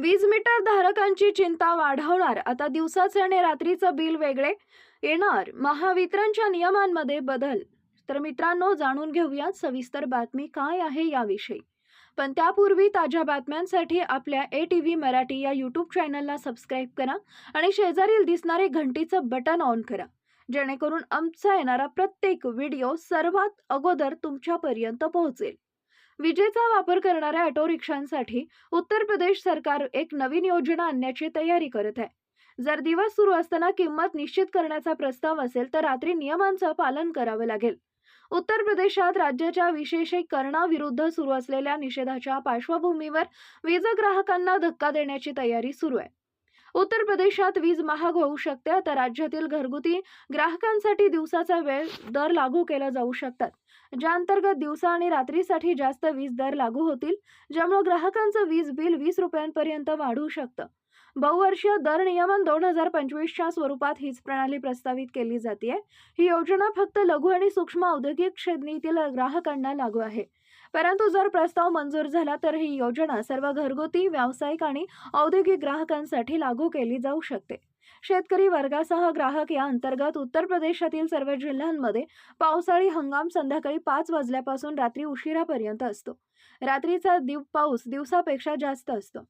वीज मीटर धारकांची चिंता वाढवणार. आता दिवसाचे आणि रात्रीचं बिल वेगळे येणार. महावितरणच्या नियमांमध्ये बदल. तर मित्रांनो जाणून घेऊयात सविस्तर बातमी काय आहे याविषयी. पण त्यापूर्वी ताज्या बातम्यांसाठी आपल्या ए टी व्ही मराठी या यूट्यूब चॅनलला सबस्क्राईब करा आणि शेजारील दिसणारे घंटीचं बटन ऑन करा. जेणेकरून आमचा येणारा प्रत्येक व्हिडिओ सर्वात अगोदर तुमच्यापर्यंत पोहोचेल. विजेचा वापर करणाऱ्या ऑटो रिक्षांसाठी उत्तर प्रदेश सरकार एक नवीन योजना आणण्याची तयारी करत आहे. जर दिवस सुरू असताना किंमत निश्चित करण्याचा प्रस्ताव असेल तर रात्री नियमांचं पालन करावं लागेल. उत्तर प्रदेशात राज्याच्या विशेषीकरणाविरुद्ध सुरू असलेल्या निषेधाच्या पार्श्वभूमीवर वीज ग्राहकांना धक्का देण्याची तयारी सुरू आहे. उत्तर प्रदेशात वीज महाग होऊ शकते. तर राज्यातील घरगुती ग्राहकांसाठी दिवसाचा वेळ दर लागू केला जाऊ शकतात. ज्या अंतर्गत दिवसा आणि रात्रीसाठी जास्त वीज दर लागू होतील ज्यामुळे ग्राहकांचं वीज बिल वीस रुपयांपर्यंत वाढू शकतं. बहुवर्षीय दर नियमन दोन हजार पंचवीसच्या स्वरूपात हीच प्रणाली प्रस्तावित केली जाते ही योजना फक्त लघु आणि सूक्ष्म औद्योगिक श्रेणीतील ग्राहकांना लागू आहे. परंतु जर प्रस्ताव मंजूर झाला तर ही योजना सर्व घरगुती व्यावसायिक आणि औद्योगिक ग्राहकांसाठी लागू केली जाऊ शकते. शेतकरी वर्गासह ग्राहक या अंतर्गत उत्तर प्रदेशातील सर्व जिल्ह्यांमध्ये पावसाळी हंगाम संध्याकाळी पाच वाजल्यापासून रात्री उशिरापर्यंत असतो. रात्रीचा दिव पाऊस दिवसापेक्षा जास्त असतो.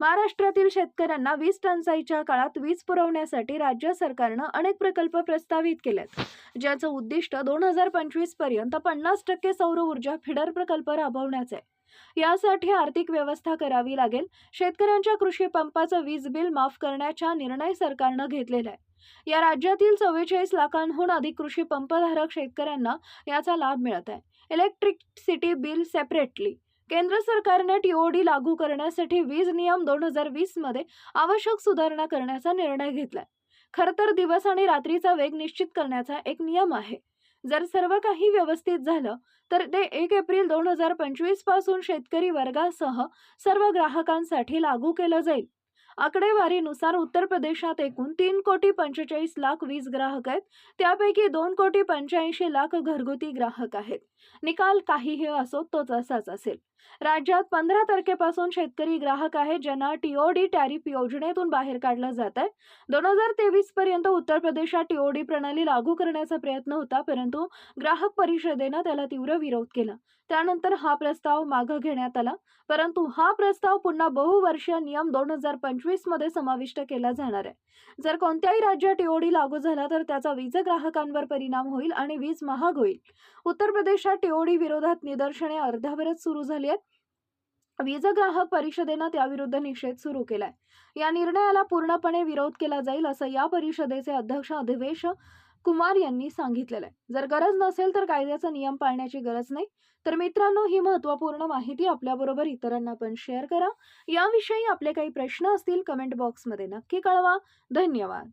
महाराष्ट्रातील शेतकऱ्यांना वीज टंचाईच्या काळात वीज पुरवण्यासाठी राज्य सरकारनं अनेक प्रकल्प प्रस्तावित केलेत ज्याचं उद्दिष्ट दोन हजार पंचवीसपर्यंत पन्नास टक्के सौर ऊर्जा फिडर प्रकल्प राबवण्याचे आहे. यासाठी आर्थिक व्यवस्था करावी लागेल. शेतकऱ्यांच्या कृषी पंपाचं वीज बिल माफ करण्याचा निर्णय सरकारनं घेतलेला आहे. या राज्यातील चव्वेचाळीस लाखांहून अधिक कृषी पंपधारक शेतकऱ्यांना याचा लाभ मिळत आहे. Electricity bill separately. केंद्र सरकारने टीओडी लागू करण्यासाठी वीज नियम दोन हजार वीसमध्ये आवश्यक सुधारणा करण्याचा निर्णय घेतलाय. खरं तर दिवस आणि रात्रीचा वेग निश्चित करण्याचा एक नियम आहे. जर सर्व काही व्यवस्थित झालं तर ते एक एप्रिल दोन हजार पंचवीसपासून शेतकरी वर्गासह सर्व ग्राहकांसाठी लागू केलं जाईल. आकडेवारीनुसार उत्तर प्रदेशात एकूण तीन कोटी पंचेचाळीस लाख वीज ग्राहक आहेत. त्यापैकी दोन कोटी पंच्याऐंशी लाख घरगुती ग्राहक आहेत. निकाल काहीही असो तो तसाच असेल. राज्यात पंधरा तारखेपासून शेतकरी ग्राहक आहेत ज्यांना टीओडी टॅरिफ योजनेतून बाहेर काढलं जात आहे. दोन हजार तेवीस पर्यंत उत्तर प्रदेशात टीओडी प्रणाली लागू करण्याचा प्रयत्न होता परंतु ग्राहक परिषदेनं त्याला तीव्र विरोध केला. त्यानंतर हा प्रस्ताव मागं घेण्यात आला परंतु हा प्रस्ताव पुन्हा बहुवर्षीय नियम दोन हजार पंचवीसमध्ये समाविष्ट केला जाणार आहे. जर कोणत्याही राज्यात टीओडी लागू झाला तर त्याचा वीज ग्राहकांवर परिणाम होईल आणि वीज महाग होईल. उत्तर प्रदेशात टीओडी विरोधात निदर्शने अर्ध्यावरच सुरू झाली वीज ग्राहक परिषदेनं त्याविरुद्ध निषेध सुरू केलाय. या निर्णयाला पूर्णपणे विरोध केला जाईल असं या परिषदेचे अध्यक्ष अधिवेश कुमार यांनी सांगितलेलं आहे. जर गरज नसेल तर कायद्याचा नियम पाळण्याची गरज नाही. तर मित्रांनो ही महत्त्वपूर्ण माहिती आपल्याबरोबर इतरांना पण शेअर करा. याविषयी आपले काही प्रश्न असतील कमेंट बॉक्समध्ये नक्की कळवा. धन्यवाद.